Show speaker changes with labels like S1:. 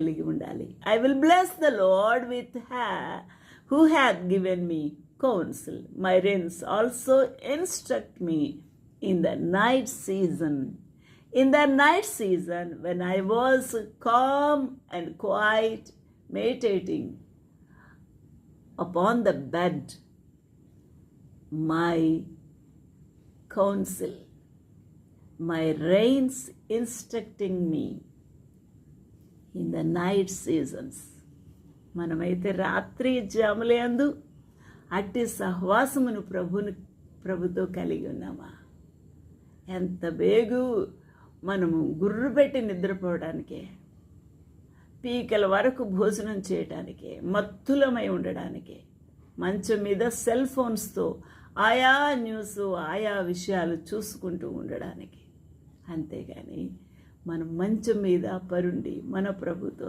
S1: కలిగి ఉండాలి I will bless the Lord with హ్యా who hath given me counsel my reins also instruct me in the night season in the night season when I was calm and quiet meditating upon the bed my counsel, my reins instructing me in the night seasons మనమైతే రాత్రి జాములందు అట్టి సహవాసమును ప్రభుని ప్రభుతో కలిగి ఉన్నామా? ఎంత బేగు మనము గుర్రు పెట్టి నిద్రపోవడానికే పీకల వరకు భోజనం చేయడానికే మత్తులమై ఉండడానికే మంచం మీద సెల్ ఫోన్స్తో ఆయా న్యూస్ ఆయా విషయాలు చూసుకుంటూ ఉండడానికి. అంతేగాని మనం మంచం మీద పరుండి మన ప్రభుతో